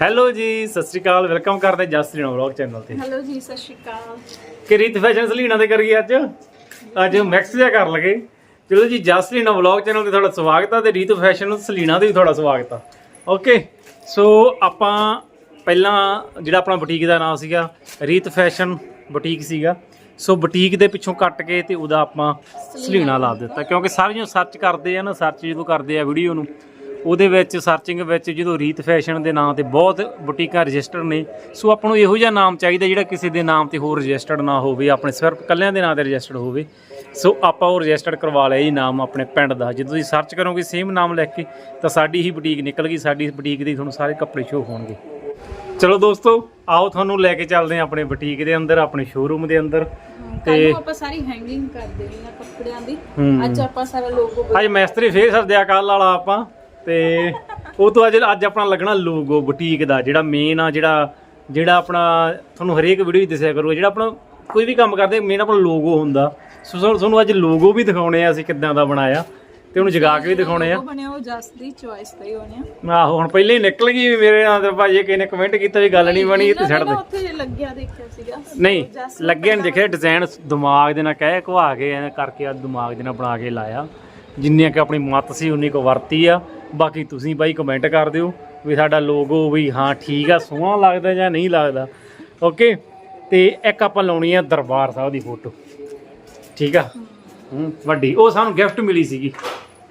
Hello ਜੀ ਸਤਿ ਸ਼੍ਰੀ ਅਕਾਲ welcome ਕਰਦੇ ਜਸਟਿਨ ਵਲੌਗ ਚੈਨਲ ਤੇ। ਹੈਲੋ ਜੀ ਸਤਿ ਸ਼੍ਰੀ ਅਕਾਲ। ਕਿ ਰੀਤ ਫੈਸ਼ਨ ਸਲੀਣਾ ਤੇ ਕਰੀਏ ਅੱਜ? ਅੱਜ ਮੈਕਸ ਜਿਹਾ ਕਰ ਲਗੇ। ਚਲੋ ਜੀ ਜਸਟਿਨ ਵਲੌਗ ਚੈਨਲ ਤੇ ਤੁਹਾਡਾ ਸਵਾਗਤ ਆ ਤੇ ਰੀਤ ਫੈਸ਼ਨ ਸਲੀਣਾ ਤੇ ਵੀ ਤੁਹਾਡਾ ਸਵਾਗਤ ਆ। ਓਕੇ ਸੋ ਆਪਾਂ ਪਹਿਲਾਂ ਜਿਹੜਾ ਆਪਣਾ ਬੁਟੀਕ ਦਾ ਨਾਮ ਸੀਗਾ ਰੀਤ ਫੈਸ਼ਨ ਬੁਟੀਕ ਸੀਗਾ। ਸੋ ਬੁਟੀਕ ਦੇ ਪਿੱਛੋਂ ਕੱਟ ਕੇ ਤੇ ਉਹਦਾ ਆਪਾਂ ਸਲੀਣਾ ਲਾ ਦਿੱਤਾ। ਕਿਉਂਕਿ ਸਾਰੀਆਂ ਸਰਚ ਕਰਦੇ ਆ ਨਾ ਸਰਚ ਜਦੋਂ ਕਰਦੇ ਆ ਵੀਡੀਓ ਨੂੰ ਉਹਦੇ ਵਿੱਚ ਸਰਚਿੰਗ ਵਿੱਚ ਜਦੋਂ ਰੀਤ ਫੈਸ਼ਨ ਦੇ ਨਾਮ ਤੇ ਬਹੁਤ ਬੁਟੀਕਾਂ ਰਜਿਸਟਰ ਨੇ ਸੋ ਆਪਾਂ ਨੂੰ ਇਹੋ ਜਿਹਾ ਨਾਮ ਚਾਹੀਦਾ ਜਿਹੜਾ ਕਿਸੇ ਦੇ ਨਾਮ ਤੇ ਹੋਰ ਰਜਿਸਟਰਡ ਨਾ ਹੋਵੇ ਆਪਣੇ ਸਿਰਫ ਕੱਲਿਆਂ ਦੇ ਨਾਮ ਤੇ ਰਜਿਸਟਰਡ ਹੋਵੇ। ਸੋ ਆਪਾਂ ਉਹ ਰਜਿਸਟਰਡ ਕਰਵਾ ਲਿਆ ਜੀ ਨਾਮ ਆਪਣੇ ਪਿੰਡ ਦਾ। ਜੇ ਤੁਸੀਂ ਸਰਚ ਕਰੋਗੇ ਸੇਮ ਨਾਮ ਲਿਖ ਕੇ ਤਾਂ ਸਾਡੀ ਹੀ ਬੁਟੀਕ ਨਿਕਲ ਗਈ ਸਾਡੀ ਬੁਟੀਕ ਦੇ ਤੁਹਾਨੂੰ ਸਾਰੇ ਕੱਪੜੇ ਸ਼ੋ ਹੋਣਗੇ। ਚਲੋ ਦੋਸਤੋ ਆਓ ਤੁਹਾਨੂੰ ਲੈ ਕੇ ਚੱਲਦੇ ਹਾਂ ਆਪਣੇ ਬੁਟੀਕ ਦੇ ਅੰਦਰ ਆਪਣੇ ਸ਼ੋਰੂਮ ਦੇ ਅੰਦਰ। ਤੇ ਨੂੰ ਆਪਾਂ ਸਾਰੀ ਹੈਂਗਿੰਗ ਕਰ ਦੇਣੀ ਆ ਕੱਪੜਿਆਂ ਦੀ। ਅੱਜ ਆਪਾਂ ਸਾਰਾ ਲੋਗੋ ਅੱਜ ਮੈਸਤਰੀ ਫੇਰ ਸੱਦਿਆ ਕੱਲ ਵਾਲਾ ਆਪਾਂ। ਤੇ ਉਹ ਤੋਂ ਅੱਜ ਅੱਜ ਆਪਣਾ ਲੱਗਣਾ ਲੋਗੋ ਬੁਟੀਕ ਦਾ ਜਿਹੜਾ ਮੇਨ ਆ ਜਿਹੜਾ ਜਿਹੜਾ ਆਪਣਾ ਤੁਹਾਨੂੰ ਹਰੇਕ ਵੀਡੀਓ ਵਿੱਚ ਦੱਸਿਆ ਕਰੂਗਾ ਜਿਹੜਾ ਆਪਣਾ ਕੋਈ ਵੀ ਕੰਮ ਕਰਦੇ ਮੇਨ ਆਪਣਾ ਲੋਗੋ ਹੁੰਦਾ। ਸੋ ਤੁਹਾਨੂੰ ਅੱਜ ਲੋਗੋ ਵੀ ਦਿਖਾਉਣੇ ਆ ਅਸੀਂ ਕਿੱਦਾਂ ਦਾ ਬਣਾਇਆ ਤੇ ਉਹਨੂੰ ਜਗਾ ਕੇ ਵੀ ਦਿਖਾਉਣੇ ਆ। ਲੋਗੋ ਬਣਿਆ ਉਹ ਜਸ ਦੀ ਚੋਇਸ ਦਾ ਹੀ ਹੋਣਿਆ ਆਹੋ ਹੁਣ ਪਹਿਲੇ ਹੀ ਨਿਕਲ ਗਈ ਮੇਰੇ ਨਾਲ ਤੇ ਭਾਜੀ ਕਿਸੇ ਨੇ ਕਮੈਂਟ ਕੀਤਾ ਵੀ ਗੱਲ ਨਹੀਂ ਬਣੀ ਤੇ ਛੱਡ ਦੇ। ਉੱਥੇ ਲੱਗਿਆ ਦੇਖਿਆ ਸੀਗਾ। ਨਹੀਂ ਲੱਗਿਆ ਨਹੀਂ ਦੇਖਿਆ ਡਿਜ਼ਾਈਨ ਦਿਮਾਗ ਦੇ ਨਾਲ ਕਹਿ ਘਵਾ ਕੇ ਐਂ ਕਰਕੇ ਆ ਦਿਮਾਗ ਦੇ ਨਾਲ ਬਣਾ ਕੇ ਲਾਇਆ। ਜਿੰਨੀਆਂ ਕਿ ਆਪਣੀ ਮੱਤ ਸੀ ਉਨੀ ਕੋ ਵਰਤੀ ਆ। ਬਾਕੀ ਤੁਸੀਂ ਬਾਈ ਕਮੈਂਟ ਕਰ ਦਿਓ ਵੀ ਸਾਡਾ ਲੋਗੋ ਵੀ ਹਾਂ ਠੀਕ ਆ, ਸੋਹਣਾ ਲੱਗਦਾ ਜਾਂ ਨਹੀਂ ਲੱਗਦਾ। ਓਕੇ ਤੇ ਇੱਕ ਆਪਾਂ ਲਾਉਣੀ ਆ ਦਰਬਾਰ ਸਾਹਿਬ ਦੀ ਫੋਟੋ ਠੀਕ ਆ? ਹੂੰ, ਵੱਡੀ। ਉਹ ਸਾਨੂੰ ਗਿਫਟ ਮਿਲੀ ਸੀਗੀ।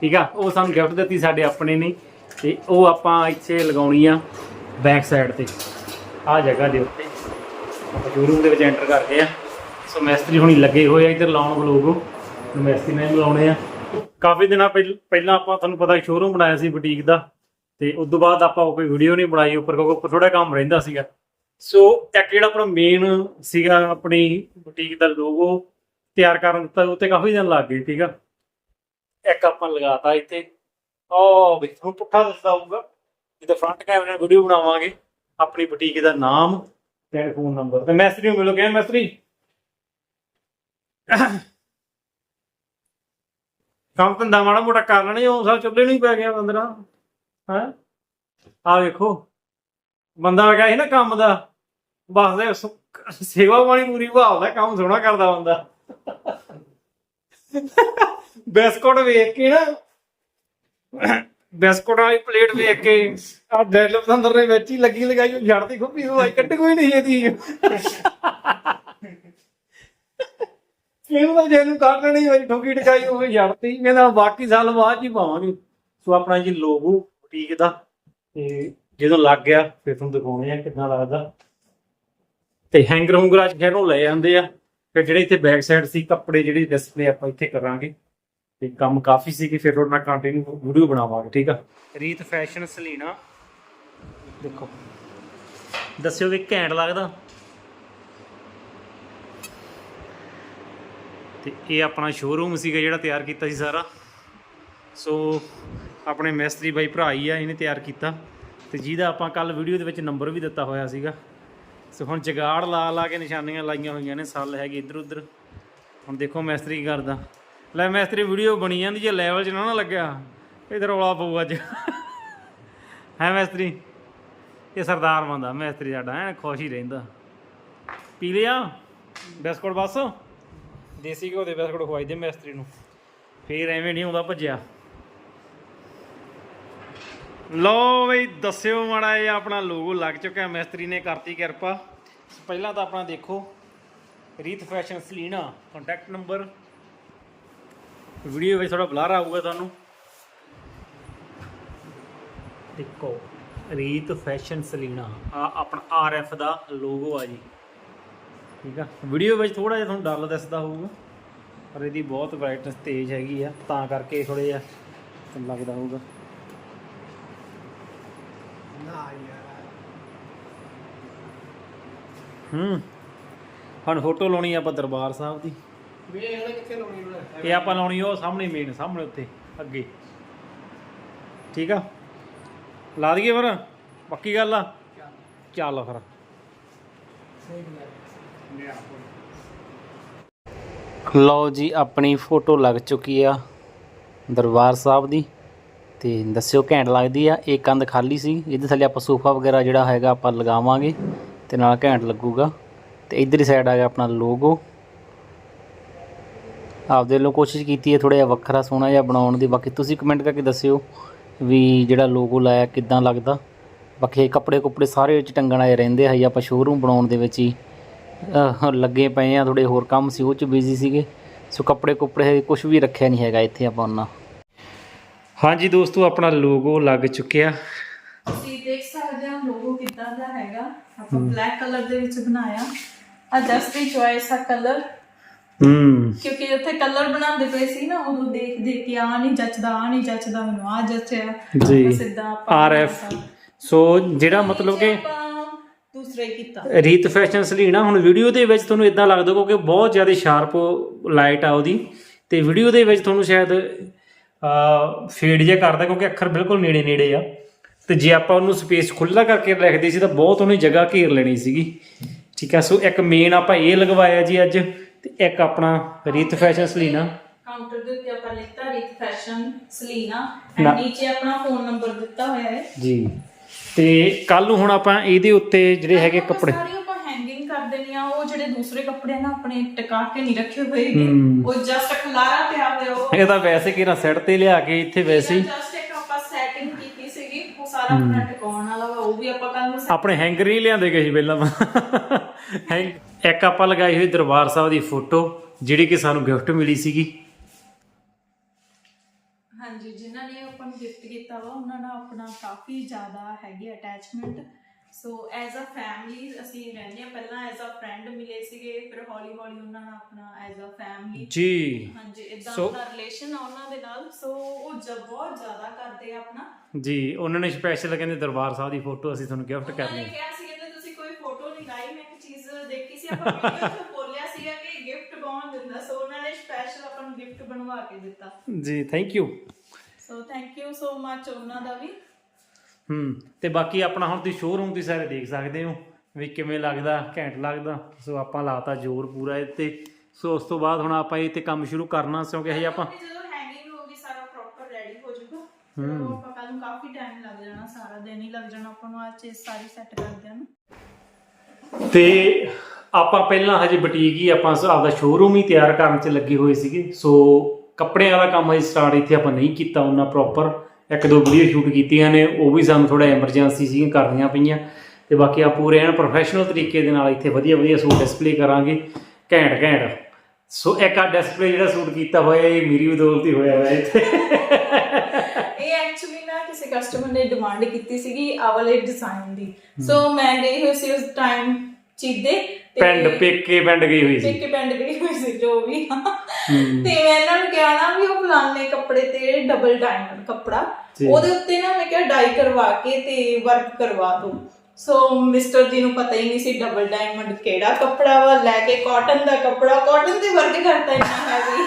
ਠੀਕ ਆ? ਉਹ ਸਾਨੂੰ ਗਿਫਟ ਦਿੱਤੀ ਸਾਡੇ ਆਪਣੇ ਨੇ। ਤੇ ਉਹ ਆਪਾਂ ਇੱਥੇ ਲਗਾਉਣੀ ਆ ਬੈਕ ਸਾਈਡ ਤੇ। ਆ ਜਗ੍ਹਾ ਦੇ ਉੱਤੇ। ਆਪਾਂ ਸ਼ੋਰੂਮ ਦੇ ਵਿੱਚ ਐਂਟਰ ਕਰਦੇ ਆ। ਸੋ ਮੈਸਤਰੀ ਹੁਣੀ ਲੱਗੇ ਹੋਏ ਆ ਇੱਧਰ ਲਾਉਣ ਲੋਗੋ ਮੈਸਤਰੀ ਨੇ ਲਾਉਣੇ ਆ। ਕਾਫੀ ਦਿਨਾਂ ਪਹਿਲ- ਪਹਿਲਾਂ ਆਪਾਂ ਤੁਹਾਨੂੰ ਪਤਾ ਸ਼ੋਰੂਮ ਬਣਾਇਆ ਸੀ ਬੁਟੀਕ ਦਾ, ਤੇ ਉਸ ਤੋਂ ਬਾਅਦ ਆਪਾਂ ਕੋਈ ਵੀਡੀਓ ਨਹੀਂ ਬਣਾਈ, ਉੱਪਰ ਕਿਉਂਕਿ ਉੱਪਰ ਥੋੜਾ ਕੰਮ ਰਹਿੰਦਾ ਸੀਗਾ। ਸੋ ਇੱਕ ਜਿਹੜਾ ਆਪਣਾ ਮੇਨ ਸੀਗਾ ਆਪਣੀ ਬੁਟੀਕ ਦਾ ਲੋਗੋ ਤਿਆਰ ਕਰਨ ਦਿੱਤਾ, ਉਹ ਤੇ ਕਾਫੀ ਦਿਨ ਲੱਗ ਗਏ, ਠੀਕ ਆ? ਇੱਕ ਆਪਾਂ ਲਗਾਤਾ ਇੱਥੇ। ਉਹ ਵੀ ਤੁਹਾਨੂੰ ਪੁੱਠਾ ਦੱਸਦਾ ਹੋਊਗਾ ਜਿੱਦਾਂ ਫਰੰਟ ਕੈਮਰੇ ਨਾਲ ਵੀਡੀਓ ਬਣਾਵਾਂਗੇ, ਆਪਣੀ ਬੁਟੀਕ ਦਾ ਨਾਮ ਤੇ ਫੋਨ ਨੰਬਰ ਤੇ ਮੈਸਰੀ ਨੂੰ ਮਿਲੋ ਕਹਿੰਦੇ ਮੈਸਤਰੀ? ਕੰਮ ਧੰਦਾ ਮਾੜਾ ਮੋਟਾ ਕਰ ਲੈਣੇ, ਉਹ ਸਭ ਚੁੱਲ੍ਹੇ ਨੂੰ ਹੀ ਪੈ ਗਿਆ ਬੰਦਰਾ, ਹੈ? ਆ ਵੇਖੋ, ਬੰਦਾ ਗਿਆ ਨਾ ਕੰਮ ਦਾ, ਬਸ ਦੇ ਸੇਵਾ ਪਾਣੀ ਪੂਰੀ ਭਾਲਦਾ ਕੰਮ ਸੋਹਣਾ ਕਰਦਾ ਬੰਦਾ। ਬਿਸਕੁਟ ਵੇਖ ਕੇ ਨਾ, ਬਿਸਕੁਟ ਵਾਲੀ ਪਲੇਟ ਵੇਖ ਕੇ ਆ ਦਿਲ ਅੰਦਰ ਦੇ ਵਿੱਚ ਹੀ ਲੱਗੀ ਲਗਾਈ ਉਹ ਛੱਡਦੀ ਖੁੱਪੀ ਹਵਾਈ ਕੱਢ ਕੋਈ ਨਹੀਂ ਇਹਦੀ। ਇਹਨੂੰ ਤਾਂ ਜੇ ਨੂੰ ਕੱਢ ਨਹੀਂ ਹੋਈ ਠੋਕੀ ਟਕਾਈ ਉਹ ਛੱਡਤੀ ਕਹਿੰਦਾ ਬਾਕੀ ਸਾਲ ਬਾਅਦ ਹੀ ਪਾਵਾਂਗੇ। ਸੋ ਆਪਣਾ ਜੀ ਲੋਗੋ ਬੁਟੀਕ ਦਾ। ਤੇ ਜਦੋਂ ਲੱਗ ਗਿਆ ਫਿਰ ਤੁਹਾਨੂੰ ਦਿਖਾਉਣੇ ਆ ਕਿੰਨਾ ਲੱਗਦਾ। ਤੇ ਹੈਂਗਰ ਹੁੰਗਰ ਅੱਜ ਖੈਰੋਂ ਲੈ ਜਾਂਦੇ ਆ। ਫਿਰ ਜਿਹੜੇ ਇੱਥੇ ਬੈਕ ਸਾਈਡ ਸੀ ਕੱਪੜੇ ਜਿਹੜੇ ਡਿਸਪਲੇ ਆਪਾਂ ਇੱਥੇ ਕਰਾਂਗੇ। ਤੇ ਕੰਮ ਕਾਫੀ ਸੀ ਕਿ ਫਿਰ ਉਹਨਾਂ ਕੰਟੀਨਿਊ ਵੀਡੀਓ ਬਣਾਵਾਂਗੇ ਠੀਕ ਆ? ਰੀਤ ਫੈਸ਼ਨ ਸਲੀਨਾ। ਦੇਖੋ। ਦੱਸਿਓ ਵੀ ਘੈਂਟ ਲੱਗਦਾ। ਤੇ ਇਹ ਆਪਣਾ ਸ਼ੋਰੂਮ ਸੀਗਾ ਜਿਹੜਾ ਤਿਆਰ ਕੀਤਾ ਸੀ ਸਾਰਾ। ਸੋ ਆਪਣੇ ਮਿਸਤਰੀ ਬਾਈ ਭਰਾ ਹੀ ਆ, ਇਹਨੇ ਤਿਆਰ ਕੀਤਾ। ਤੇ ਜਿਹਦਾ ਆਪਾਂ ਕੱਲ ਵੀਡੀਓ ਦੇ ਵਿੱਚ ਨੰਬਰ ਵੀ ਦਿੱਤਾ ਹੋਇਆ ਸੀਗਾ। ਸੋ ਹੁਣ ਜਗਾੜ ਲਾ ਲਾ ਕੇ ਨਿਸ਼ਾਨੀਆਂ ਲਾਈਆਂ ਹੋਈਆਂ ਨੇ, ਸੱਲ ਹੈਗੇ ਇੱਧਰ ਉੱਧਰ ਹੁਣ ਦੇਖੋ ਮਿਸਤਰੀ ਕੀ ਕਰਦਾ। ਲੈ ਮਿਸਤਰੀ ਵੀਡੀਓ ਬਣੀ ਜਾਂਦੀ ਜੇ ਲੈਵਲ 'ਚ ਨਾ ਨਾ ਲੱਗਿਆ ਇਧਰ ਰੌਲਾ ਪਊ ਅੱਜ। ਹੈ ਮਿਸਤਰੀ? ਇਹ ਸਰਦਾਰ ਬੰਦਾ, ਮਿਸਤਰੀ ਸਾਡਾ, ਐਨ ਖੁਸ਼ ਹੀ ਰਹਿੰਦਾ। ਪੀ ਲਿਆ? ਬਿਸਕੁਟ ਬਸ? ਦੇਸੀ ਘਿਓ ਦੇ ਬਿਸਕੁਟ ਖਵਾਈ ਦੇ ਮਿਸਤਰੀ ਨੂੰ। ਫੇਰ ਐਵੇਂ ਨਹੀਂ ਆਉਂਦਾ ਭੱਜਿਆ। ਲੋ ਬਈ ਦੱਸਿਓ ਮਾੜਾ ਜਿਹਾ ਆਪਣਾ ਲੋਗੋ ਲੱਗ ਚੁੱਕਿਆ ਮਿਸਤਰੀ ਨੇ ਕਰਤੀ ਕਿਰਪਾ। ਪਹਿਲਾਂ ਤਾਂ ਆਪਣਾ ਦੇਖੋ Reet fashion Salina contact number video ਵਿੱਚ ਥੋੜਾ ਬਲਰ ਆਊਗਾ ਤੁਹਾਨੂੰ। ਦੇਖੋ ਰੀਤ ਫੈਸ਼ਨ ਸਲੀਨਾ ਆ ਆਪਣਾ ਆਰ ਐਫ ਦਾ ਲੋਗੋ ਆ ਜੀ। ਠੀਕ ਆ? ਵੀਡੀਓ ਵਿੱਚ ਥੋੜਾ ਜਿਹਾ ਤੁਹਾਨੂੰ ਡਰ ਦਿਸਦਾ ਹੋਊਗਾ ਪਰ ਇਹਦੀ ਬਹੁਤ ਬ੍ਰਾਈਟਨੈਸ ਤੇਜ਼ ਹੈਗੀ ਆ ਤਾਂ ਕਰਕੇ ਥੋੜਾ ਜਿਹਾ ਤੁਹਾਨੂੰ ਲੱਗਦਾ ਹੋਊਗਾ। ਹੂੰ। ਹੁਣ ਫੋਟੋ ਲਾਉਣੀ ਆ ਆਪਾਂ ਦਰਬਾਰ ਸਾਹਿਬ ਦੀ। ਇਹ ਆਪਾਂ ਲਾਉਣੀ ਉਹ ਸਾਹਮਣੇ ਮੇਨ ਸਾਹਮਣੇ ਉੱਤੇ ਅੱਗੇ। ਠੀਕ ਆ? ਲਾ ਦਈਏ ਫਿਰ? ਪੱਕੀ ਗੱਲ ਆ? ਚੱਲ। ਫਿਰ। ਲਓ ਜੀ, ਆਪਣੀ ਫੋਟੋ ਲੱਗ ਚੁੱਕੀ ਆ ਦਰਬਾਰ ਸਾਹਿਬ ਦੀ ਤੇ ਦੱਸਿਓ ਘੈਂਟ ਲੱਗਦੀ ਆ। ਇਹ ਕੰਧ ਖਾਲੀ ਸੀ, ਇਹਦੇ ਥੱਲੇ ਆਪਾਂ ਸੋਫਾ ਵਗੈਰਾ ਜਿਹੜਾ ਹੈਗਾ ਆਪਾਂ ਲਗਾਵਾਂਗੇ ਤੇ ਨਾਲ ਘੈਂਟ ਲੱਗੂਗਾ। ਤੇ ਇਧਰਲੀ ਸਾਈਡ ਆ ਗਿਆ ਆਪਣਾ ਲੋਗੋ ਆਪਦੇ ਵੱਲੋਂ ਕੋਸ਼ਿਸ਼ ਕੀਤੀ ਹੈ ਥੋੜਾ ਜਿਹਾ ਵੱਖਰਾ, ਸੋਹਣਾ ਜਿਹਾ ਬਣਾਉਣ ਦੀ। ਬਾਕੀ ਤੁਸੀਂ ਕਮੈਂਟ ਕਰਕੇ ਦੱਸਿਓ ਵੀ ਜਿਹੜਾ ਲੋਗੋ ਲਾਇਆ ਕਿੱਦਾਂ ਲੱਗਦਾ। ਬਾਕੀ ਕੱਪੜੇ ਕੁੱਪੜੇ ਸਾਰੇ ਵਿੱਚ ਟੰਗਣ ਆਏ ਰਹਿੰਦੇ ਆ ਜੀ ਆਪਾਂ ਸ਼ੋਰੂਮ ਬਣਾਉਣ ਦੇ ਵਿੱਚ ਹੀ ਲੱਗੇ ਪਏ ਆ ਥੋੜੇ ਹੋਰ ਕੰਮ ਸੀ ਉਹ ਚ ਬਿਜ਼ੀ ਸੀਗੇ। ਸੋ ਕੱਪੜੇ ਕੁੱਪੜੇ ਕੁਝ ਵੀ ਰੱਖਿਆ ਨਹੀਂ ਹੈਗਾ ਇੱਥੇ ਆਪਾਂ ਉਹਨਾਂ। ਹਾਂਜੀ ਦੋਸਤੋ ਆਪਣਾ ਲੋਗੋ ਲੱਗ ਚੁੱਕਿਆ। ਤੁਸੀਂ ਦੇਖ ਸਕਦੇ ਹੋ ਲੋਗੋ ਕਿੱਦਾਂ ਦਾ ਹੈਗਾ। ਆਪਾਂ ਬਲੈਕ ਕਲਰ ਦੇ ਵਿੱਚ ਬਣਾਇਆ। ਆ ਜਸਟ ਦੀ ਚੋਇਸ ਆ ਕਲਰ ਹੂੰ। ਕਿਉਂਕਿ ਉੱਥੇ ਕਲਰ ਬਣਾਉਂਦੇ ਪਏ ਸੀ ਨਾ ਉਹ ਦੇਖ ਦੇਖ ਕੇ ਆ ਨਹੀਂ ਜੱਚਦਾ ਆ ਨਹੀਂ ਜੱਚਦਾ ਮੈਨੂੰ ਆ ਜੱਚਿਆ। ਜੀ। ਆਪਾਂ ਆਰ ਐਫ ਸੋ ਜਿਹੜਾ ਮਤਲਬ ਕਿ ਆਪਾਂ ਹੀ ਕੀਤਾ। ਰੀਤ ਫੈਸ਼ਨ ਸਲੀਨਾ ਹੁਣ ਵੀਡੀਓ ਦੇ ਵਿੱਚ ਤੁਹਾਨੂੰ ਇਦਾਂ ਲੱਗਦਾ ਕਿਉਂਕਿ ਬਹੁਤ ਜ਼ਿਆਦਾ ਸ਼ਾਰਪ ਲਾਈਟ ਆ ਉਹਦੀ ਤੇ ਵੀਡੀਓ ਦੇ ਵਿੱਚ ਤੁਹਾਨੂੰ ਸ਼ਾਇਦ ਫੇਡ ਜਿਹਾ ਕਰਦਾ ਕਿਉਂਕਿ ਅੱਖਰ ਬਿਲਕੁਲ ਨੇੜੇ ਨੇੜੇ ਆ। ਤੇ ਜੇ ਆਪਾਂ ਉਹਨੂੰ ਸਪੇਸ ਖੁੱਲਾ ਕਰਕੇ ਲਿਖਦੇ ਸੀ ਤਾਂ ਬਹੁਤ ਉਹਨੇ ਜਗ੍ਹਾ ਘੇਰ ਲੈਣੀ ਸੀਗੀ। ਠੀਕ ਆ ਸੋ ਇੱਕ ਮੇਨ ਆਪਾਂ ਇਹ ਲਗਵਾਇਆ ਜੀ ਅੱਜ ਤੇ ਇੱਕ ਆਪਣਾ ਰੀਤ ਫੈਸ਼ਨ ਸਲੀਨਾ ਕਾਊਂਟਰ ਦੇ ਉੱਤੇ ਆਪਾਂ ਲਿਖਤਾ ਰਿਕ ਫੈਸ਼ਨ ਸਲੀਨਾ ਐਂਡ ਨੀਚੇ ਆਪਣਾ ਫੋਨ ਨੰਬਰ ਦਿੱਤਾ ਹੋਇਆ ਹੈ। ਜੀ। ਤੇ ਕੱਲ ਨੂੰ ਹੁਣ ਆਪਾਂ ਇਹਦੇ ਉੱਤੇ ਜਿਹੜੇ ਹੈਗੇ ਕੱਪੜੇ ਸਾਰੀ ਆਪਾਂ ਹੈਂਗਿੰਗ ਕਰ ਦੇਣੀ ਆ ਉਹ ਜਿਹੜੇ ਦੂਸਰੇ ਕੱਪੜੇ ਨਾ ਆਪਣੇ ਟਿਕਾ ਕੇ ਨਹੀਂ ਰੱਖੇ ਹੋਏ। ਉਹ ਜਸਟ ਖਲਾਰਾ ਪਿਆ ਹੋਇਆ ਉਹ। ਇਹ ਤਾਂ ਵੈਸੇ ਕਿਹੜਾ ਸੈੱਟ ਤੇ ਲਿਆ ਕੇ ਇੱਥੇ ਵੈਸੇ ਹੀ। ਜਸਟ ਇੱਕ ਆਪਾਂ ਸੈਟਿੰਗ ਕੀਤੀ ਸੀਗੀ ਉਹ ਸਾਰਾ ਆਪਣਾ ਟਿਕਾਉਣ ਵਾਲਾ ਵਾ ਉਹ ਵੀ ਆਪਾਂ ਕੱਲ ਨੂੰ ਆਪਣੇ ਹੈਂਗਰ ਹੀ ਲਿਆਂਦੇ ਗਏ ਸੀ ਪਹਿਲਾਂ ਹੈਂਗ ਇੱਕ ਆਪਾਂ ਲਗਾਈ ਹੋਈ ਦਰਬਾਰ ਸਾਹਿਬ ਦੀ ਫੋਟੋ ਜਿਹੜੀ ਕਿ ਸਾਨੂੰ ਗਿਫਟ ਮਿਲੀ ਸੀਗੀ। ਹਾਂਜੀ ਜਿਨ੍ਹਾਂ ਨੇ ਆਪਾਂ ਨੂੰ ਗਿਫਟ ਕੀਤਾ ਵਾ ਉਹਨਾਂ ਨਾਲ ਆਪਣਾ ਕਾਫੀ ਜ਼ਿਆਦਾ ਹੈਗੀ attachment so as a family ਅਸੀਂ ਰਹਿੰਦੇ ਆ ਪਹਿਲਾਂ ਐਜ਼ ਅ ਫਰੈਂਡ ਮਿਲੇ ਸੀਗੇ ਫਿਰ ਹੌਲੀ ਹੌਲੀ ਉਹਨਾਂ ਨਾਲ ਆਪਣਾ ਐਜ਼ ਅ ਫੈਮਿਲੀ ਜੀ। ਹਾਂਜੀ ਇਦਾਂ So- ਦਾ ਰਿਲੇਸ਼ਨ ਆ ਉਹਨਾਂ ਦੇ ਨਾਲ। ਸੋ ਉਹ ਜ ਬਹੁਤ ਜ਼ਿਆਦਾ ਕਰਦੇ ਆ ਆਪਣਾ। ਜੀ ਉਹਨਾਂ ਨੇ ਸਪੈਸ਼ਲ ਕਹਿੰਦੇ ਦਰਬਾਰ ਸਾਹਿਬ ਦੀ ਫੋਟੋ ਅਸੀਂ ਤੁਹਾਨੂੰ ਗਿਫਟ ਉਹਨਾਂ ਕਰਨੀ। ਨੇ ਕਿਹਾ ਸੀ ਕਹਿੰਦੇ ਤੁਸੀਂ ਕੋਈ ਫੋਟੋ ਨਹੀਂ ਲਾਈ ਮੈਂ ਇੱਕ ਚੀਜ਼ ਦੇਖੀ ਸੀ ਆਪਾਂ ਵੀਡੀਓ 'ਚ ਬੋਲਿਆ ਸੀਗਾ ਕਿ ਗਿਫਟ ਕੌਣ ਦਿੰਦਾ। ਸੋ ਉਹਨਾਂ ਨੇ ਸਪੈਸ਼ਲ ਆਪਾਂ ਨੂੰ ਗਿਫਟ ਬਣਵਾ ਕੇ ਦਿੱਤਾ। ਜੀ thank you so thank you so much ਉਹਨਾਂ ਦਾ ਵੀ ਹੂੰ ਤੇ ਬਾਕੀ ਆਪਣਾ ਹੁਣ ਤੁਸੀਂ ਸ਼ੋਰੂਮ ਦੀ ਸਾਰੇ ਦੇਖ ਸਕਦੇ ਹੋ ਵੀ ਕਿਵੇਂ ਲੱਗਦਾ ਘੈਂਟ ਲੱਗਦਾ। ਸੋ ਆਪਾਂ ਲਾਤਾ ਜ਼ੋਰ ਪੂਰਾ ਇਹ ਤੇ। ਸੋ ਉਸ ਤੋਂ ਬਾਅਦ ਹੁਣ ਆਪਾਂ ਇਹ ਤੇ ਕੰਮ ਸ਼ੁਰੂ ਕਰਨਾ ਕਿਉਂਕਿ ਇਹ ਆਪਾਂ ਜਦੋਂ ਹੈਂਗਿੰਗ ਹੋ ਗਈ ਸਾਰਾ ਪ੍ਰੋਪਰ ਰੈਡੀ ਹੋ ਜਾਊਗਾ। ਉਹ ਆਪਾਂ ਕੱਲ ਨੂੰ ਕਾਫੀ ਟਾਈਮ ਲੱਗ ਜਾਣਾ ਸਾਰਾ ਦਿਨ ਹੀ ਲੱਗ ਜਾਣਾ ਆਪਾਂ ਨੂੰ ਆ ਚੀਜ਼ ਸਾਰੀ ਸੈੱਟ ਕਰਦਿਆਂ ਨੂੰ ਤੇ ਆਪਾਂ ਪਹਿਲਾਂ ਹਜੇ ਬੁਟੀਕ ਹੀ ਆਪਾਂ ਆਪਦਾ ਸ਼ੋਰੂਮ ਹੀ ਤਿਆਰ ਕਰਨ 'ਚ ਲੱਗੇ ਹੋਏ ਸੀਗੇ। ਸੋ ਕੱਪੜਿਆਂ ਵਾਲਾ ਕੰਮ ਹਜੇ ਸਟਾਰਟ ਇੱਥੇ ਆਪਾਂ ਨਹੀਂ ਕੀਤਾ ਉਹਨਾਂ ਪ੍ਰੋਪਰ ਇੱਕ ਦੋ ਵੀਡੀਓ ਸ਼ੂਟ ਕੀਤੀਆਂ ਨੇ ਉਹ ਵੀ ਸਾਨੂੰ ਥੋੜਾ ਐਮਰਜੈਂਸੀ ਸੀ ਕਰਨੀਆਂ ਪਈਆਂ। ਤੇ ਬਾਕੀ ਆ ਪੂਰੇ ਐਨ ਪ੍ਰੋਫੈਸ਼ਨਲ ਤਰੀਕੇ ਦੇ ਨਾਲ ਇੱਥੇ ਵਧੀਆ ਵਧੀਆ ਸੂਟ ਡਿਸਪਲੇ ਕਰਾਂਗੇ ਘੈਂਟ ਘੈਂਟ। ਸੋ ਇੱਕ ਆ ਡਿਸਪਲੇ ਜਿਹੜਾ ਸੂਟ ਕੀਤਾ ਹੋਇਆ ਇਹ ਮੇਰੀ ਬਦੌਲਤ ਹੀ ਹੋਇਆ ਹੈ ਇੱਥੇ। ਇਹ ਐਕਚੁਅਲੀ ਨਾ ਕਿਸੇ ਕਸਟਮਰ ਨੇ ਡਿਮਾਂਡ ਕੀਤੀ ਸੀਗੀ ਆ ਵਾਲੇ ਡਿਜ਼ਾਈਨ ਦੀ। ਸੋ ਮੈਂ ਗਈ ਹੋਈ ਸੀ ਉਸ ਟਾਈਮ ਚੀਦੇ ਪਿੰਡ ਪੇਕੇ ਪਿੰਡ ਗਈ ਹੋਈ ਸੀ ਪੇਕੇ ਪਿੰਡ ਗਈ ਹੋਈ ਸੀ ਜੋ ਵੀ। ਤੇ ਮੈਂ ਇਹਨਾਂ ਨੂੰ ਕਿਹਾ ਨਾ ਵੀ ਉਹ ਫਲਾਣੇ ਕੱਪੜੇ ਤੇ ਡਬਲ ਡਾਇਮੰਡ ਕੱਪੜਾ ਜੀ। ਉਹਦੇ ਉੱਤੇ ਨਾ ਮੈਂ ਕਿਹਾ ਡਾਈ ਕਰਵਾ ਕੇ ਤੇ ਵਰਕ ਕਰਵਾ ਦੋ ਸੋ ਮਿਸਟਰ ਜੀ ਨੂੰ ਪਤਾ ਹੀ ਨਹੀਂ ਸੀ ਡਬਲ ਡਾਇਮੰਡ ਕਿਹੜਾ ਕੱਪੜਾ ਵਾ ਲੈ ਕੇ ਕਾਟਨ ਦਾ ਕੱਪੜਾ ਕਾਟਨ ਤੇ ਵਰਕ ਕਰਤਾ ਇੰਨਾ ਹੈਵੀ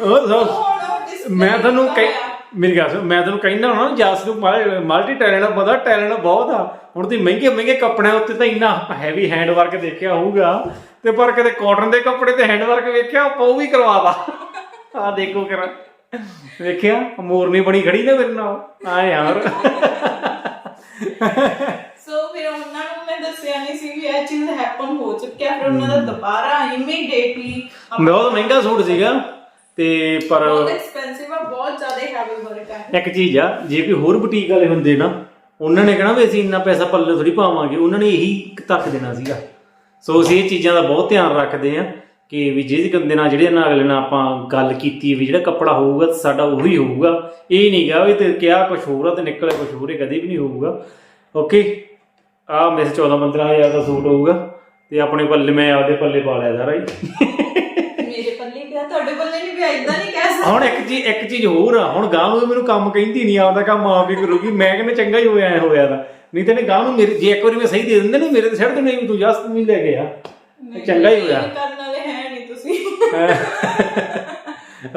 ਉਹ ਸੋ ਹੁਣ ਉਹ display ਮੈਂ ਤੁਹਾਨੂੰ ਕੀਤਾ ਹੋਇਆ। ਮੇਰੀ ਗੱਲ ਸੁਣ ਮੈਂ ਤੁਹਾਨੂੰ ਕਹਿੰਦਾ ਹਾਂ ਜਸ ਨੂੰ ਮਲਟੀ ਟੈਲੈਂਟ ਪਤਾ ਟੈਲੈਂਟ ਬਹੁਤ ਆ। ਹੁਣ ਤੁਸੀਂ ਮਹਿੰਗੇ ਮਹਿੰਗੇ ਕੱਪੜਿਆਂ ਉੱਤੇ ਤਾਂ ਇੰਨਾ ਹੈਵੀ ਹੈਂਡ ਵਰਕ ਦੇਖਿਆ ਹੋਊਗਾ। ਤੇ ਪਰ ਕਦੇ ਕਾਟਨ ਦੇ ਕੱਪੜੇ ਤੇ ਹੈਂਡ ਵਰਕ ਵੇਖਿਆ ਉਹ ਵੀ ਕਰਵਾਤਾ ਆ ਦੇਖੋ ਕਿਰਾ। ਵੇਖਿਆ ਮੋਰਨੀ ਬਣੀ ਖੜੀ ਨਾ ਮੇਰੇ ਨਾਲ। ਆ ਯਾਰ। ਸੋ ਫਿਰ ਉਹਨਾਂ ਨੂੰ ਮੈਂ ਦੱਸਿਆ ਨਹੀਂ ਸੀ ਵੀ ਇਹ ਚੀਜ਼ ਹੈਪਨ ਹੋ ਚੁੱਕਿਆ ਫਿਰ ਉਹਨਾਂ ਦਾ ਦੁਬਾਰਾ ਇਮੀਡੀਏਟਲੀ ਬਹੁਤ ਮਹਿੰਗਾ ਸੂਟ ਸੀਗਾ। ਤੇ ਪਰ ਬਹੁਤ ਐਕਸਪੈਂਸਿਵ ਆ ਬਹੁਤ ਜ਼ਿਆਦਾ ਹੈਵੀ ਵਰਕ ਹੈ ਇੱਕ ਚੀਜ਼ ਆ ਜੇ ਕੋਈ ਹੋਰ ਬੁਟੀਕ ਵਾਲੇ ਹੁੰਦੇ ਨਾ ਉਹਨਾਂ ਨੇ ਕਹਿਣਾ ਵੀ ਅਸੀਂ ਇੰਨਾ ਪੈਸਾ ਪੱਲੇ ਥੋੜੀ ਪਾਵਾਂਗੇ ਉਹਨਾਂ ਨੇ ਇਹੀ ਤੱਕ ਦੇਣਾ ਸੀਗਾ। ਸੋ ਅਸੀਂ ਇਹ ਚੀਜ਼ਾਂ ਦਾ ਬਹੁਤ ਧਿਆਨ ਰੱਖਦੇ ਆ ਕਿ ਵੀ ਜਿਹਦੇ ਬੰਦੇ ਨਾਲ ਜਿਹੜੇ ਨਾਲ ਅਗਲੇ ਨਾਲ ਆਪਾਂ ਗੱਲ ਕੀਤੀ ਵੀ ਜਿਹੜਾ ਕੱਪੜਾ ਹੋਊਗਾ ਸਾਡਾ ਉਹੀ ਹੋਊਗਾ। ਇਹ ਨਹੀਂ ਗਾ ਵੀ ਤੇ ਕਿਹਾ ਕੁਝ ਹੋਰ ਆ ਤੇ ਨਿਕਲਿਆ ਕੁਝ ਹੋਰ ਹੀ ਕਦੇ ਵੀ ਨਹੀਂ ਹੋਊਗਾ। ਓਕੇ ਆ ਮੇਰੇ 14 15 ਹਜ਼ਾਰ ਦਾ ਸੂਟ ਹੋਊਗਾ ਤੇ ਆਪਣੇ ਪੱਲੇ ਮੈਂ ਆਪਦੇ ਪੱਲੇ ਪਾ ਲਿਆ ਸਾਰਾ ਹੀ। ਨਹੀਂ ਇਦਾਂ ਨਹੀਂ ਕਹਿ ਸਕਦੇ। ਹੁਣ ਇੱਕ ਚੀਜ਼ ਇੱਕ ਚੀਜ਼ ਹੋਰ ਆ ਹੁਣ ਗਾਂ ਨੂੰ ਮੈਨੂੰ ਕੰਮ ਕਹਿੰਦੀ ਨਹੀਂ ਆਪਦਾ ਕੰਮ ਆਪ ਹੀ ਕਰੂਗੀ ਮੈਂ ਕਹਿੰਦਾ ਚੰਗਾ ਹੀ ਹੋਇਆ ਹੋਇਆ ਦਾ ਨਹੀਂ ਤੇ ਨੇ ਗਾਂ ਨੂੰ ਮੇਰੇ ਜੇ ਇੱਕ ਵਾਰੀ ਮੈਂ ਸਹੀ ਦੇ ਦਿੰਦੇ ਨੇ ਮੇਰੇ ਤੇ ਛੱਡ ਵੀ ਤੂੰ ਜਸਤ ਵੀ ਲੈ ਗਿਆ ਚੰਗਾ ਹੀ ਹੋਇਆ। ਇਹ ਕਰਨ ਵਾਲੇ ਹੈ ਨਹੀਂ ਤੁਸੀਂ।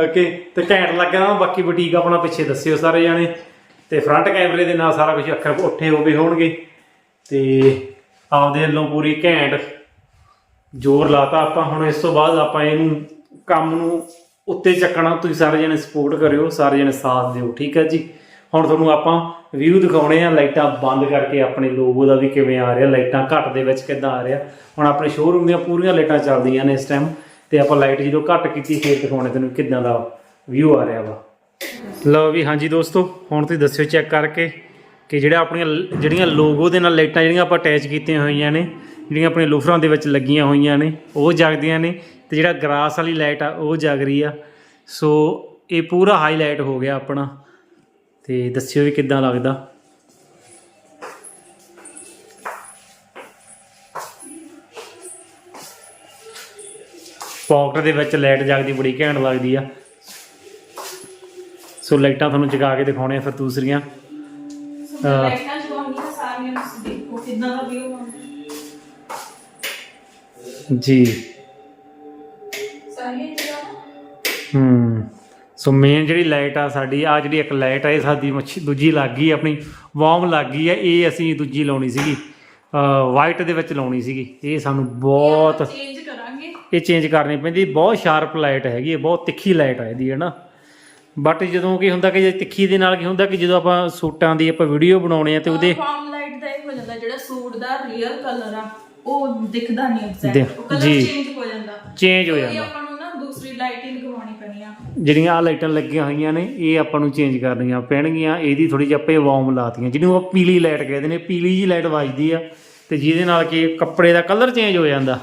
ਓਕੇ ਤੇ ਘੈਂਟ ਲੱਗਾ ਬਾਕੀ ਬੁਟੀਕ ਆਪਣਾ ਪਿੱਛੇ ਦੱਸਿਓ ਸਾਰੇ ਜਾਣੇ। ਤੇ ਫਰੰਟ ਕੈਮਰੇ ਦੇ ਨਾਲ ਸਾਰਾ ਕੁਝ ਅੱਖਰ ਉੱਠੇ ਹੋਵੇ ਹੋਣਗੇ। ਤੇ ਆਪਦੇ ਵੱਲੋਂ ਪੂਰੀ ਘੈਂਟ ਜ਼ੋਰ ਲਾਤਾ ਆਪਾਂ ਹੁਣ ਇਸ ਤੋਂ ਬਾਅਦ ਆਪਾਂ ਇਹਨੂੰ ਕੰਮ ਨੂੰ ਉੱਤੇ ਚੱਕਣਾ, ਤੁਸੀਂ ਸਾਰੇ ਜਣੇ ਸਪੋਰਟ ਕਰਿਓ, ਸਾਰੇ ਜਣੇ ਸਾਥ ਦਿਓ, ਠੀਕ ਹੈ ਜੀ? ਹੁਣ ਤੁਹਾਨੂੰ ਆਪਾਂ ਵਿਊ ਦਿਖਾਉਣੇ ਆ, ਲਾਈਟਾਂ ਬੰਦ ਕਰਕੇ ਆਪਣੇ ਲੋਗੋ ਦਾ ਵੀ ਕਿਵੇਂ ਆ ਰਿਹਾ, ਲਾਈਟਾਂ ਘੱਟ ਦੇ ਵਿੱਚ ਕਿੱਦਾਂ ਆ ਰਿਹਾ। ਹੁਣ ਆਪਣੇ ਸ਼ੋਰੂਮ ਦੀਆਂ ਪੂਰੀਆਂ ਲਾਈਟਾਂ ਚੱਲਦੀਆਂ ਨੇ ਇਸ ਟਾਈਮ ਤੇ ਆਪਾਂ ਲਾਈਟ ਜਦੋਂ ਘੱਟ ਕੀਤੀ, ਫੇਰ ਦਿਖਾਉਣੇ ਤੈਨੂੰ ਕਿੱਦਾਂ ਦਾ ਵਿਊ ਆ ਰਿਹਾ ਵਾ। ਲਓ ਵੀ, ਹਾਂਜੀ ਦੋਸਤੋ, ਹੁਣ ਤੁਸੀਂ ਦੱਸਿਓ ਚੈੱਕ ਕਰਕੇ ਕਿ ਜਿਹੜਾ ਆਪਣੀਆਂ ਲ- ਜਿਹੜੀਆਂ ਲੋਗੋ ਦੇ ਨਾਲ ਲਾਈਟਾਂ ਜਿਹੜੀਆਂ ਆਪਾਂ ਅਟੈਚ ਕੀਤੀਆਂ ਹੋਈਆਂ ਨੇ, ਜਿਹੜੀਆਂ ਆਪਣੇ ਲੂਫਰਾਂ ਦੇ ਵਿੱਚ ਲੱਗੀਆਂ ਹੋਈਆਂ ਨੇ, ਉਹ ਜਗਦੀਆਂ ਨੇ। ਤੇ ਜਿਹੜਾ ਗਰਾਸ ਵਾਲੀ ਲਾਈਟ ਆ ਉਹ ਜਗ ਰਹੀ ਆ। ਸੋ ਇਹ ਪੂਰਾ ਹਾਈਲਾਈਟ ਹੋ ਗਿਆ ਆਪਣਾ। ਤੇ ਦੱਸਿਓ ਵੀ ਕਿੱਦਾਂ ਲੱਗਦਾ? ਪਾਕਟ ਦੇ ਵਿੱਚ ਲਾਈਟ ਜਗਦੀ ਬੜੀ ਘੈਂਟ ਲੱਗਦੀ ਆ। ਸੋ ਲਾਈਟਾਂ ਤੁਹਾਨੂੰ ਜਗਾ ਕੇ ਦਿਖਾਉਣੇ ਆ ਫਿਰ ਦੂਸਰੀਆਂ। ਸੋ ਮੈਂ ਹਾਂ। ਲਾਈਟਾਂ ਜਗਾਉਣੀਆਂ ਸਾਰੀਆਂ ਤੁਸੀਂ ਦੇਖੋ ਕਿੰਨਾ ਦਾ ਵਿਊ ਆਉਂਦਾ ਜੀ। ਹੂੰ। ਸੋ ਮੇਨ ਜਿਹੜੀ ਲਾਈਟ ਆ ਸਾਡੀ ਆ ਜਿਹੜੀ ਇੱਕ ਲਾਈਟ ਆ ਇਹ ਸਾਡੀ ਮੱਛੀ ਦੂਜੀ ਲੱਗ ਗਈ ਆਪਣੀ ਵਾਰਮ ਲੱਗ ਗਈ ਆ ਇਹ ਅਸੀਂ ਦੂਜੀ ਲਾਉਣੀ ਸੀਗੀ। ਵਾਈਟ ਦੇ ਵਿੱਚ ਲਾਉਣੀ ਸੀਗੀ। ਇਹ ਸਾਨੂੰ ਬਹੁਤ ਚੇਂਜ ਕਰਾਂਗੇ। ਇਹ ਚੇਂਜ ਕਰਨੀ ਪੈਂਦੀ। ਬਹੁਤ ਸ਼ਾਰਪ ਲਾਈਟ ਹੈਗੀ ਹੈ ਬਹੁਤ ਤਿੱਖੀ ਲਾਈਟ ਆ ਇਹਦੀ ਹੈ ਨਾ? ਬਟ ਜਦੋਂ ਕੀ ਹੁੰਦਾ ਕਿ ਜੇ ਤਿੱਖੀ ਦੇ ਨਾਲ ਕੀ ਹੁੰਦਾ ਕਿ ਜਦੋਂ ਆਪਾਂ ਸੂਟਾਂ ਦੀ ਆਪਾਂ ਵੀਡੀਓ ਬਣਾਉਣੇ ਆ ਤੇ ਉਹਦੇ ਫਾਰਮ ਲਾਈਟ ਦਾ ਇਹ ਹੋ ਜਾਂਦਾ ਜਿਹੜਾ ਸੂਟ ਦਾ ਰੀਅਲ ਕਲਰ ਆ ਉਹ ਦਿਖਦਾ ਨਹੀਂ ਐਗਜ਼ੈਕਟ ਉਹ ਕਲਰ। ਚੇਂਜ ਹੋ ਜਾਂਦਾ। ਚੇਂਜ ਹੋ ਜਾਂਦਾ ਆਪਾਂ ਨੂੰ ਨਾ ਦੂਸਰੀ ਲਾਈਟ ਹੀ ਲਗਵਾਉਣੀ ਪੈਣੀ ਆ ਜਿਹੜੀਆਂ ਆ ਲਾਈਟਾਂ ਲੱਗੀਆਂ ਹੋਈਆਂ ਨੇ ਇਹ ਆਪਾਂ ਨੂੰ ਚੇਂਜ ਕਰਨੀਆਂ ਪੈਣਗੀਆਂ। ਇਹਦੀ ਥੋੜੀ ਜਿਹੀ ਆਪੇ ਵਾਰਮ ਲਾਤੀਆਂ ਜਿਹਨੂੰ ਆਪਾਂ ਪੀਲੀ ਲਾਈਟ ਕਹਿੰਦੇ ਨੇ। ਪੀਲੀ ਜੀ ਲਾਈਟ ਵੱਜਦੀ ਆ ਤੇ ਜਿਹਦੇ ਨਾਲ ਕਿ ਕੱਪੜੇ ਦਾ ਕਲਰ ਚੇਂਜ ਹੋ ਜਾਂਦਾ।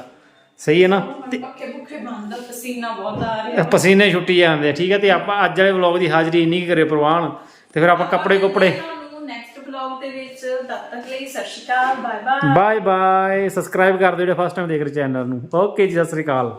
ਸਹੀ ਹੈ ਨਾ? ਹੁਣ ਪੱਕੇ ਪੁੱਖੇ ਬੰਦਾ ਪਸੀਨਾ ਬਹੁਤ ਆ ਰਿਹਾ। ਪਸੀਨੇ ਛੁੱਟੀ ਜਾਂਦੇ ਆ ਠੀਕ ਹੈ ਤੇ ਆਪਾਂ ਅੱਜ ਵਾਲੇ ਵਲੌਗ ਦੀ ਹਾਜ਼ਰੀ ਇੰਨੀ ਕੁ ਕਰੇ ਪ੍ਰਵਾਨ। ਤੇ ਫਿਰ ਆਪਾਂ ਕੱਪੜੇ ਕੁੱਪੜੇ ਤੁਹਾਨੂੰ ਨੈਕਸਟ ਵਲੌਗ ਦੇ ਵਿੱਚ ਤਦ ਤੱਕ ਲਈ ਸਤਿ ਸ਼੍ਰੀ ਅਕਾਲ bye bye bye bye subscribe ਕਰ ਦਿਓ ਜਿਹੜੇ ਫਸਟ ਟਾਈਮ ਦੇਖ ਰਹੇ ਚੈਨਲ ਨੂੰ। ਓਕੇ ਜੀ ਸਤਿ ਸ੍ਰੀ ਅਕਾਲ।